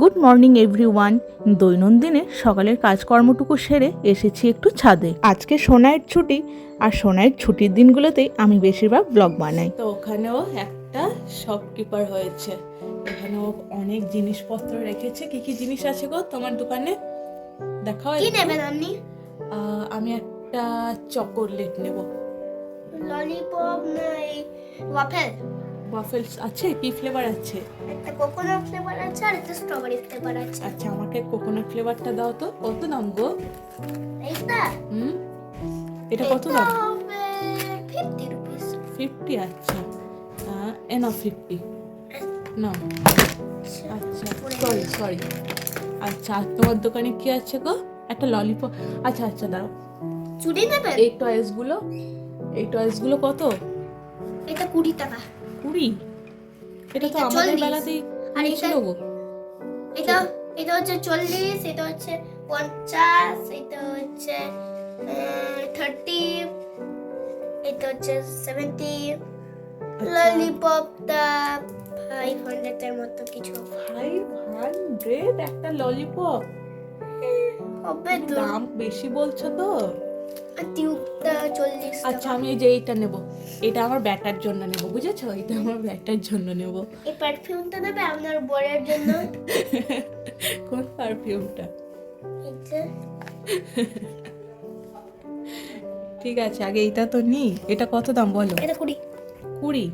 Good morning everyone দৈনন্দিনে সকালের কাজকর্মটুকু সেরে এসেছি একটু ছাদে। আজকে সোনাইয়ের ছুটি আর সোনাইয়ের ছুটির দিনগুলোতেই আমি বেশিরভাগ ব্লগ বানাই। তো ওখানেও একটা শপকিপার হয়েছে। এখানেও অনেক জিনিসপত্র রেখেছে। কি কি জিনিস আছে গো তোমার দোকানে? দেখাও কি। নেবেন আপনি? আমি একটা চকোলেট নেব। ললিপপ না ওয়াফেল ওয়াফেলস আছে? কি ফ্লেভার আছে? একটা কোকোনাট ফ্লেভার আছে আর একটা স্ট্রবেরি ফ্লেভার আছে। আচ্ছা আমাকে কোকোনাট ফ্লেভারটা দাও তো। কত দাম গো? এইটা? হুম? এটা কত দাম? হবে ফিফটি রুপিস ফিফটি আচ্ছা। এ না ফিফটি না আচ্ছা সরি সরি আচ্ছা আর তোমার দোকানে কি আছে গো? একটা ললিপপ আচ্ছা আচ্ছা দাঁড়াও চুড়ি নেবেন? এই টয়েসগুলো এই টয়েসগুলো কত? এটা কুড়ি টাকা। কুড়ি? এটা তো আমাদের বেলাতেই আর এটা- এটা এটা হচ্ছে চল্লিশ এটা হচ্ছে পঞ্চাশ এটা হচ্ছে থার্টি এটা হচ্ছে সেভেন্টি ললিপপটা ফাইভ হান্ড্রেডের মতো কিছু। ফাইভ হান্ড্রেড একটা ললিপপ হবে দাম বেশি বলছো তো? টিউবটা চল্লিশ আচ্ছা আমি এই যে এইটা নেব। এটা আমার ব্যাটার জন্য নেব বুঝেছ? এটা আমার ব্যাটার জন্য নেব। এই পারফিউমটা নেবে আপনার বরের জন্য? কোন পারফিউমটা ঠিক আছে আগে এইটা তো নি। এটা কত দাম বলো? এটা কুড়ি। কুড়ি?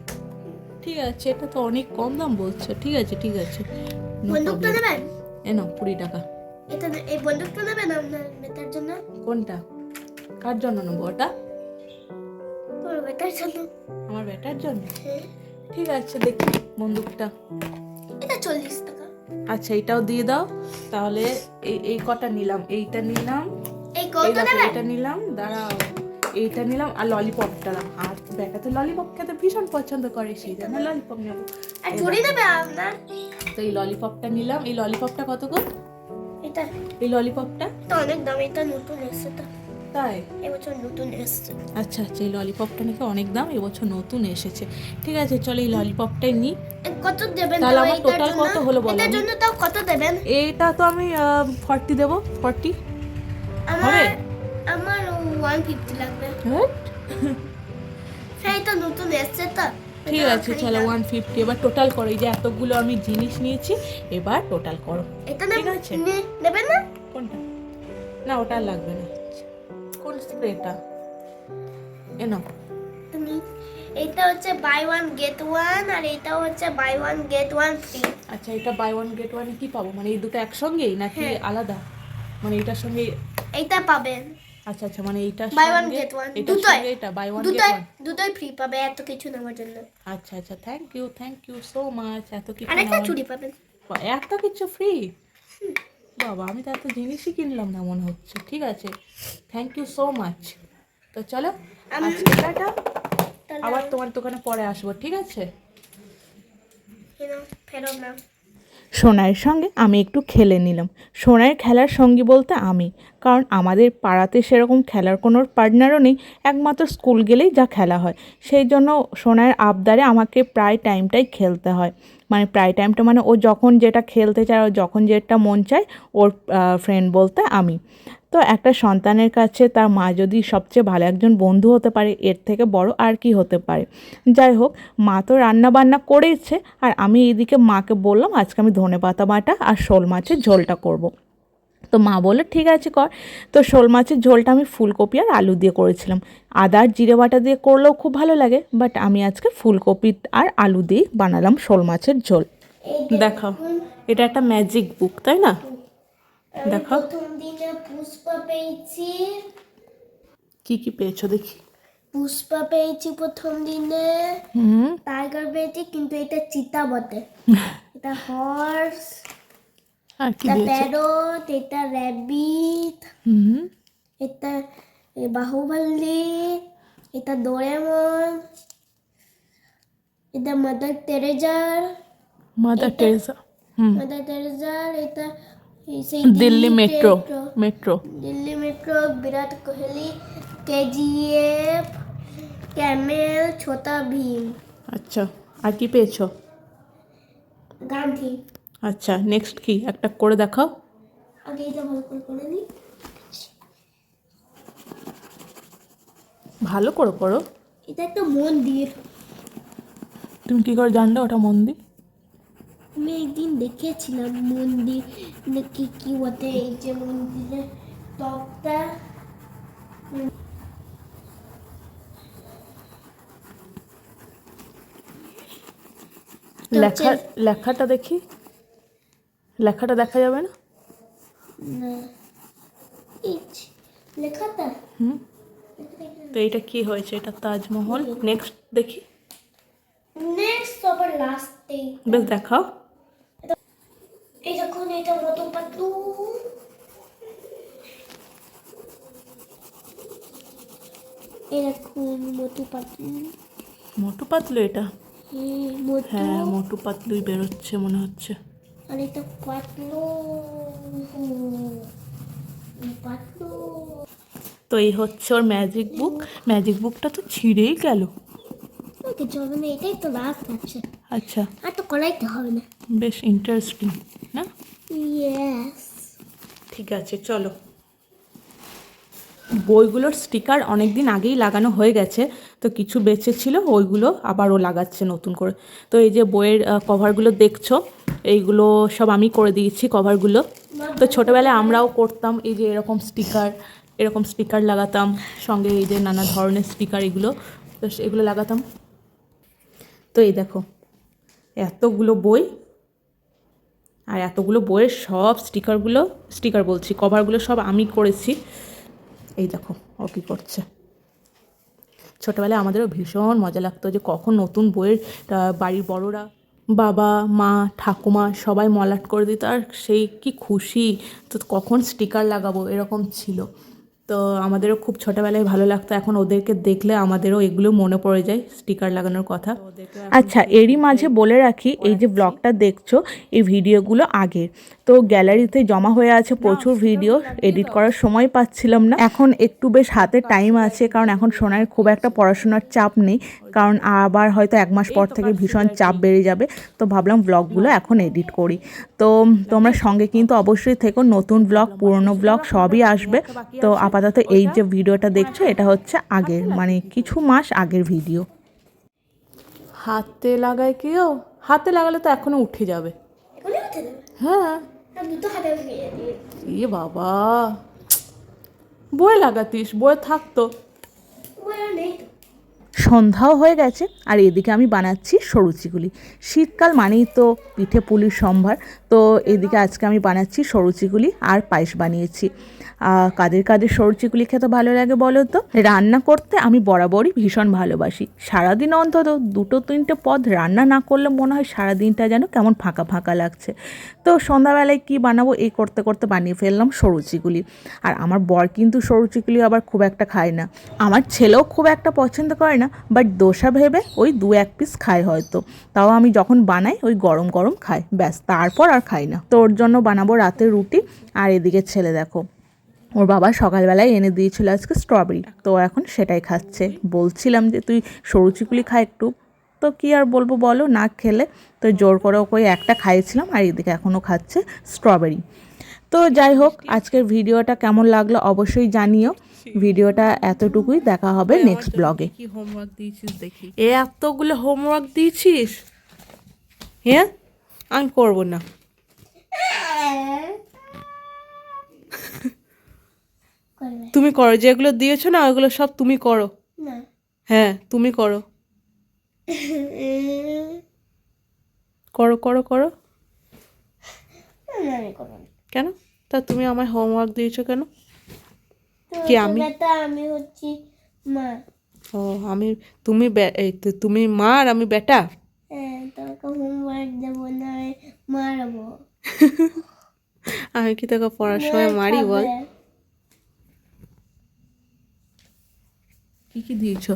ঠিক আছে এটা তো অনেক কম দাম বলছো। ঠিক আছে ঠিক আছে। বন্দুকটা নেবেন? এ নাও কুড়ি টাকা। এটা এই বন্দুকটা নেবেন আপনার বেটার জন্য? কোনটা? কার জন্য নেব ওটা? তোমার বেটার জন্য। আমার হ্যাঁ। ঠিক আছে দেখি বন্দুকটা। এটা চল্লিশ টাকা। আচ্ছা এটাও দিয়ে দাও। তাহলে এই এই কটা নিলাম। এইটা নিলাম। এটা নিলাম। দাঁড়াও। এইটা নিলাম আর ললিপপটা। আর বেটা তো ললিপপ খেতে ভীষণ পছন্দ করে সেই জন্য ললিপপ নেব। আর আপনার? তো এই ললিপপটা নিলাম। এই ললিপপটা কত গো? এটা। এই ললিপপটা? অনেক দাম এটা নতুন এসছে। তো তাই? এবছর নতুন এসছে। আচ্ছা আচ্ছা এই ললিপপটা নাকি অনেক দাম এবছর নতুন এসেছে। ঠিক আছে চলো এই ললিপপটাই নিই। কত দেবেন তাহলে আমার জন্য? কত হলো বলো এটার? জন্য তাও কত দেবেন? এটা তো আমি ফর্টি দেবো ফর্টি আমার আমার ওয়ান ফিফটি লাগবে। সেই তো নতুন এসছে তো। ঠিক আছে চলো। ওয়ান ফিফটি এবার টোটাল করো এই যে এতগুলো আমি জিনিস নিয়েছি এবার টোটাল করো। এটা ঠিক আছে। নেবেন না? কোনটা? না ওটা লাগবে না। কোন স্প্রেটা। এ নাও। তুমি এটা হচ্ছে বাই ওয়ান গেট ওয়ান আর এটা হচ্ছে buy one get one free আচ্ছা এটা বাই ওয়ান গেট ওয়ানে কি পাবো? মানে এই দুটো একসঙ্গেই নাকি হ্যাঁ। আলাদা? মানে এটার সঙ্গে এইটা পাবেন আচ্ছা আচ্ছা মানে এইটার বাই ওয়ান গেট ওয়ান দুটোই। এটা buy one get one one দুটোই ফ্রি পাবে এত কিছু নেওয়ার জন্য। আচ্ছা আচ্ছা thank you thank you so much এত কিছু আর একটা নেওয়ার- চুড়ি পাবেন। এত কিছু ফ্রি বাবা আমি তো এত জিনিসই কিনলাম না মনে হচ্ছে। ঠিক আছে? থ্যাংক ইউ সো মাচ তো চলো আজকে টাটা। আবার তোমার দোকানে পরে আসব ঠিক আছে? ফেরত ফেরো না সোনাইয়ের সঙ্গে আমি একটু খেলে নিলাম। সোনাইয়ের খেলার সঙ্গী বলতে আমি, কারণ আমাদের পাড়াতে সেরকম খেলার কোনো পার্টনারও নেই, একমাত্র স্কুল গেলেই যা খেলা হয়। সেই জন্য সোনাইয়ের আবদারে আমাকে প্রায় টাইমটাই খেলতে হয়। মানে প্রায় টাইমটা মানে ও যখন যেটা খেলতে চায়, ও যখন যেটা মন চায়, ওর ফ্রেন্ড বলতে আমি। তো একটা সন্তানের কাছে তার মা যদি সবচেয়ে ভালো একজন বন্ধু হতে পারে, এর থেকে বড় আর কি হতে পারে। যাই হোক, মা তো রান্না বান্না করেছে, আর আমি এইদিকে মাকে বললাম, আজকে আমি ধনে পাতা বাটা আর শোল মাছের ঝোলটা করব। তো মা বলল, ঠিক আছে কর। তো শোল মাছের ঝোলটা আমি ফুলকপি আর আলু দিয়ে করেছিলাম। আদা আর জিরে বাটা দিয়ে করলেও খুব ভালো লাগে, বাট আমি আজকে ফুলকপি আর আলু দিয়ে বানালাম শোল মাছের ঝোল। দেখাও, এটা একটা ম্যাজিক বুক, তাই না? দেখো। প্রথম দিনে পুষ্পা পেয়েছি। কি কি পেয়েছ দেখি। পুষ্পা পেয়েছি প্রথম দিনে। টাইগার পেয়েছি কিন্তু এটা চিতা বটে। এটা হর্স আর কি প্যারট এটা র্যাবিট এটা বাহুবলী এটা ডোরেমন এটা মাদার তেরেজার মাদার হুম। মাদার তেরেজার এটা Delhi metro metro Delhi metro Virat Kohli KGF camel Chhota Bheem আচ্ছা আর কি পেয়েছ? গান্ধী। আচ্ছা নেক্সট কি? একটা করে দেখাও। আগে এটা ভালো করে করে নিই। ভালো করে করো। এটা একটা মন্দির। তুমি কী করে জানলে ওটা মন্দির? আমি একদিন দেখেছিলাম মন্দির নাকি কি বটে? এই যে মন্দিরের টপটা লেখা লেখাটা দেখি। লেখাটা দেখা যাবে না? লেখাটা। হুম। তো এইটা কি হয়েছে? এটা তাজমহল। নেক্সট দেখি। নেক্সট লাস্টে বেশ দেখাও। এই যখন এটা মতো পাতলু এরকম মতো পাতলু মোটু পাতলু এটা? হ্যাঁ মোটু পাতলুই বেরোচ্ছে মনে হচ্ছে। আর এটা পাতলু পাতলু তো এই হচ্ছে ওর ম্যাজিক বুক ম্যাজিক বুকটা তো ছিঁড়েই গেল। কিছু হবে না এটাই তো লাস্ট আছে আচ্ছা। আর তো করাইতে হবে না। বেশ ইন্টারেস্টিং না? ইয়েস ঠিক আছে চলো। বইগুলোর স্টিকার অনেক দিন আগেই লাগানো হয়ে গেছে তো কিছু বেঁচে ছিল ওইগুলো আবারও লাগাচ্ছে নতুন করে। তো এই যে বইয়ের কভারগুলো দেখছ এইগুলো সব আমি করে দিয়েছি কভারগুলো তো ছোটোবেলায় আমরাও করতাম এই যে এরকম স্টিকার এরকম স্টিকার লাগাতাম সঙ্গে এই যে নানা ধরনের স্টিকার এগুলো তো এগুলো লাগাতাম। তো এই দেখো, এতগুলো বই আর এতগুলো বইয়ের সব স্টিকারগুলো, স্টিকার বলছি, কভারগুলো সব আমি করেছি। এই দেখো, ও কী করছে? ছোটোবেলায় আমাদেরও ভীষণ মজা লাগতো যে কখন নতুন বইয়ের বাড়ির বড়রা, বাবা, মা, ঠাকুমা সবাই মলাট করে দিত, আর সেই কি খুশি, তো কখন স্টিকার লাগাবো, এরকম ছিল। তো আমাদেরও খুব ছোটোবেলায় ভালো লাগতো। এখন ওদেরকে দেখলে আমাদেরও এগুলো মনে পড়ে যায়, স্টিকার লাগানোর কথা। আচ্ছা এরই মাঝে বলে রাখি, এই যে ব্লগটা দেখছ, এই ভিডিওগুলো আগে তো গ্যালারিতে জমা হয়ে আছে প্রচুর ভিডিও এডিট করার সময় পাচ্ছিলাম না। এখন একটু বেশ হাতে টাইম আছে, কারণ এখন সোনার খুব একটা পড়াশোনার চাপ নেই। কারণ আবার হয়তো এক মাস পর থেকে ভীষণ চাপ বেড়ে যাবে। তো ভাবলাম ব্লগগুলো এখন এডিট করি। তো তোমরা সঙ্গে কিন্তু অবশ্যই থেকো, নতুন ব্লগ পুরনো ব্লগ সবই আসবে। তো আপাতত এই যে ভিডিওটা দেখছ এটা হচ্ছে আগের মানে কিছু মাস আগের ভিডিও। হাতে লাগায় কেউ হাতে লাগালে তো এখনও উঠে যাবে। হ্যাঁ। এ বাবা। বয়ে লাগাতিস বয়ে থাকতো নেই সন্ধ্যাও হয়ে গেছে, আর এদিকে আমি বানাচ্ছি সরুচিগুলি শীতকাল মানেই তো পিঠে পুলির সম্ভার, তো এদিকে আজকে আমি বানাচ্ছি সরুচিগুলি আর পায়েস বানিয়েছি। কাদের কাদের সরুচিগুলি খেতে ভালো লাগে বলো তো? রান্না করতে আমি বরাবরই ভীষণ ভালোবাসি। সারাদিন অন্তত দুটো তিনটে পদ রান্না না করলে মনে হয় সারাদিনটা যেন কেমন ফাঁকা ফাঁকা লাগছে। তো সন্ধ্যাবেলায় কি বানাবো এই করতে করতে বানিয়ে ফেললাম সরুচিগুলি আর আমার বর কিন্তু সরুচিগুলি আবার খুব একটা খায় না। আমার ছেলেও খুব একটা পছন্দ করে না। বাট দোসা ভেবে ওই দু এক পিস খায় হয়তো। তাও আমি যখন বানাই, ওই গরম গরম খাই। ব্যাস, তারপর আর খাই না। তো ওর জন্য বানাবো রাতের রুটি, আর এদিকে ছেলে দেখো। ওর বাবা সকালবেলায় এনে দিয়েছিল আজকে স্ট্রবেরি তো এখন সেটাই খাচ্ছে। বলছিলাম যে, তুই সরু চিকুলি খা একটু। তো কি আর বলব বলো, না খেলে। তো জোর করে ওকে একটা খাইয়েছিলাম, আর এদিকে এখনও খাচ্ছে স্ট্রবেরি তো যাই হোক, আজকের ভিডিওটা কেমন লাগল অবশ্যই জানিও। ভিডিওটা এতটুকুই। দেখা হবে নেক্সট ব্লগে কি হোমওয়ার্ক দিয়েছিস দেখি। এ এতগুলো হোমওয়ার্ক দিয়েছিস? হ্যাঁ? আমি করব না। তুমি করো যেগুলো দিয়েছ না ওগুলো সব তুমি করো। হ্যাঁ তুমি করো। করো করো করো। আমি কেন? তা তুমি আমায় হোমওয়ার্ক দিয়েছ কেন? কি আমি? আমি হচ্ছি মা। ও আমি তুমি তুমি মা আর আমি বেটা? হ্যাঁ হোমওয়ার্ক দেবো না আমি মারবো। আমি কি তোকে পড়ার সময় মারি বল? কি কি দিয়েছ?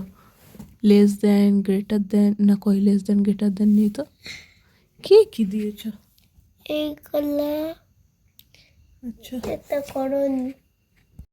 লেস দেন গ্রেটার দেন না কই লেস দেন গ্রেটার দেন নেই তো? কি কি দিয়েছ? এই করলে আচ্ছা। এটা করুন।